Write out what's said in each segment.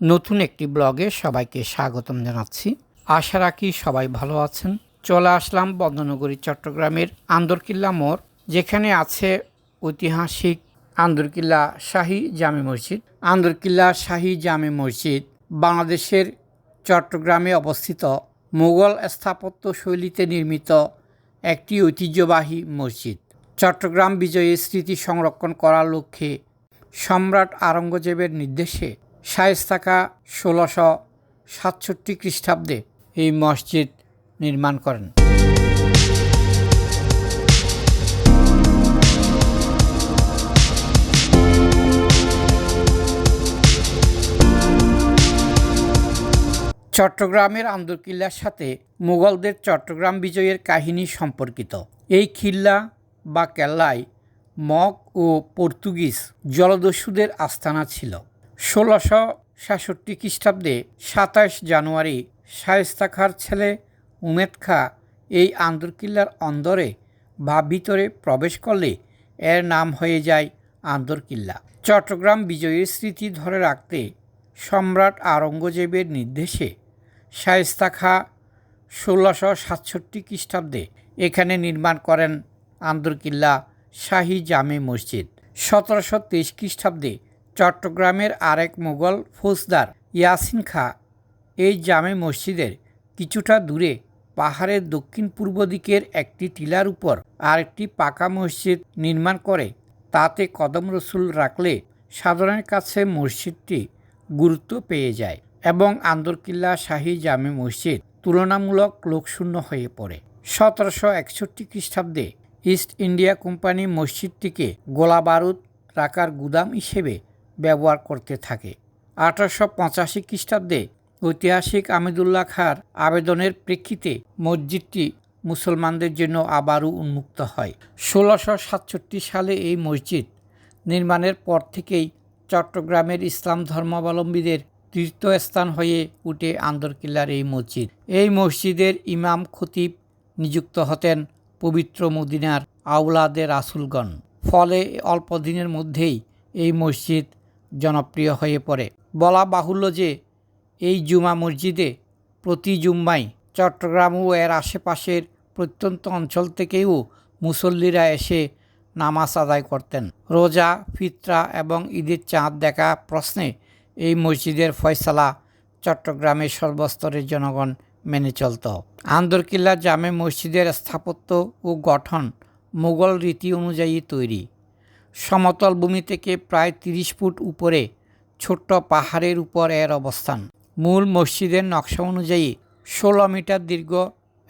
নতুন একটি ব্লগে সবাইকে স্বাগতম জানাচ্ছি। আশা রাখি সবাই ভালো আছেন। চলে আসলাম বন্দনগরী চট্টগ্রামের আন্দরকিল্লা মোড়, যেখানে আছে ঐতিহাসিক আন্দরকিল্লা শাহী জামে মসজিদ। আন্দরকিল্লা শাহী জামে মসজিদ বাংলাদেশের চট্টগ্রামে অবস্থিত। মুঘল স্থাপত্য শৈলীতে নির্মিত একটি ঐতিহ্যবাহী মসজিদ। চট্টগ্রাম বিজয়ের স্মৃতি সংরক্ষণ করার লক্ষ্যে সম্রাট আরঙ্গজেবের নির্দেশে শায়েস্তাকা ষোলোশো সাতষট্টি খ্রিস্টাব্দে এই মসজিদ নির্মাণ করেন। চট্টগ্রামের আন্দরকিল্লার সাথে মুঘলদের চট্টগ্রাম বিজয়ের কাহিনী সম্পর্কিত। এই খিল্লা বা কেল্লায় মগ ও পর্তুগিজ জলদস্যুদের আস্তানা ছিল। ষোলোশো সাতষট্টি খ্রিস্টাব্দে সাতাশ জানুয়ারি শায়েস্তা খাঁর ছেলে উমেদ খাঁ এই আন্দরকিল্লার অন্দরে বা ভিতরে প্রবেশ করলে এর নাম হয়ে যায় আন্দরকিল্লা। চট্টগ্রাম বিজয়ের স্মৃতি ধরে রাখতে সম্রাট আওরঙ্গজেবের নির্দেশে শায়েস্তা খাঁ ষোলোশো সাতষট্টি খ্রিস্টাব্দে এখানে নির্মাণ করেন আন্দরকিল্লা শাহী জামে মসজিদ। সতেরোশো তেইশ খ্রিস্টাব্দে চট্টগ্রামের আরেক মুঘল ফৌজদার ইয়াসিন খাঁ। এই জামে মসজিদের কিছুটা দূরে পাহাড়ের দক্ষিণ পূর্ব দিকের একটি টিলার উপর আরেকটি পাকা মসজিদ নির্মাণ করে। তাতে কদম রসুল রাখলে সাধারণের কাছে মসজিদটি গুরুত্ব পেয়ে যায় এবং আন্দরকিল্লা শাহী জামে মসজিদ তুলনামূলক লোকশূন্য হয়ে পড়ে। সতেরোশো একষট্টি খ্রিস্টাব্দে ইস্ট ইন্ডিয়া কোম্পানি মসজিদটিকে গোলা বারুদ রাখার গুদাম হিসেবে ব্যবহার করতে থাকে। আঠারোশো পঁচাশি খ্রিস্টাব্দে ঐতিহাসিক আমিদুল্লাহ খাঁর আবেদনের প্রেক্ষিতে মসজিদটি মুসলমানদের জন্য আবারও উন্মুক্ত হয়। ষোলোশো সাতষট্টি সালে এই মসজিদ নির্মাণের পর থেকেই চট্টগ্রামের ইসলাম ধর্মাবলম্বীদের তীর্থস্থান হয়ে উঠে আন্দরকিল্লার এই মসজিদ। এই মসজিদের ইমাম খতিব নিযুক্ত হতেন পবিত্র মদিনার আউলাদের রাসুলগণ। ফলে অল্প দিনের মধ্যেই এই মসজিদ জনপ্রিয় হয়ে পড়ে। বলা বাহুল্য যে, এই জুমা মসজিদে প্রতি জুম্মাই চট্টগ্রাম ও এর আশেপাশের প্রত্যন্ত অঞ্চল থেকেও মুসল্লিরা এসে নামাজ আদায় করতেন। রোজা, ফিতরা এবং ঈদের চাঁদ দেখা প্রশ্নে এই মসজিদের ফয়সালা চট্টগ্রামের সর্বস্তরের জনগণ মেনে চলত। আন্দরকিল্লা জামে মসজিদের স্থাপত্য ও গঠন মুঘল রীতি অনুযায়ী তৈরি। সমতল ভূমি থেকে প্রায় তিরিশ ফুট উপরে ছোট্ট পাহাড়ের উপর এর অবস্থান। মূল মসজিদের নকশা অনুযায়ী ষোলো মিটার দীর্ঘ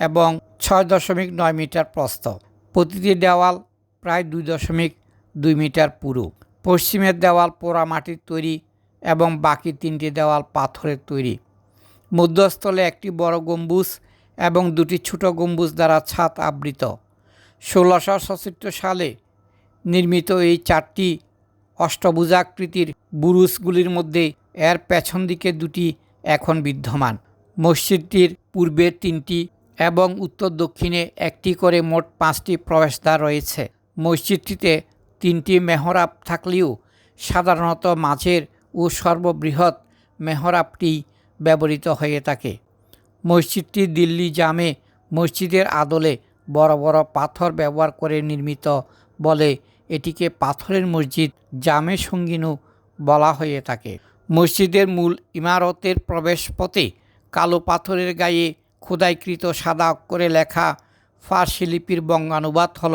এবং ছয় দশমিক নয় মিটার প্রস্থ। প্রতিটি দেওয়াল প্রায় দুই দশমিক দুই মিটার পুরু। পশ্চিমের দেওয়াল পোড়া মাটির তৈরি এবং বাকি তিনটি দেওয়াল পাথরের তৈরি। মধ্যস্থলে একটি বড় গম্বুজ এবং দুটি ছোট গম্বুজ দ্বারা ছাদ আবৃত। ষোলোশো সালে নির্মিত এই চারটি অষ্টভুজাকৃতির বুরুজগুলির মধ্যে এর পেছন দিকে দুটি এখন বিদ্যমান। মসজিদটির পূর্বে তিনটি এবং উত্তর দক্ষিণে একটি করে মোট পাঁচটি প্রবেশদ্বার রয়েছে। মসজিদটিতে তিনটি মেহরাব থাকলেও সাধারণত মাঝের ও সর্ববৃহৎ মেহরাবটি ব্যবহৃত হয়ে থাকে। মসজিদটি দিল্লি জামে মসজিদের আদলে বড় বড় পাথর ব্যবহার করে নির্মিত বলে এটিকে পাথরের মসজিদ জামে সঙ্গিনু বলা হয়ে থাকে। মসজিদের মূল ইমারতের প্রবেশপথে কালো পাথরের গায়ে খোদাইকৃত সাদা অক্ষরে লেখা ফার্সি লিপির বঙ্গানুবাদ হল,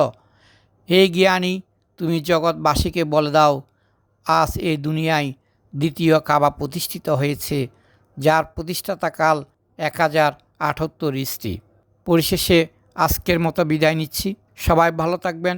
হে জ্ঞানী, তুমি জগৎবাসীকে বলে দাও, আজ এই দুনিয়ায় দ্বিতীয় কাবা প্রতিষ্ঠিত হয়েছে, যার প্রতিষ্ঠাতাকাল এক হাজার আটাত্তর ইস্টি পরিশেষে আজকের মতো বিদায় নিচ্ছি। সবাই ভালো থাকবেন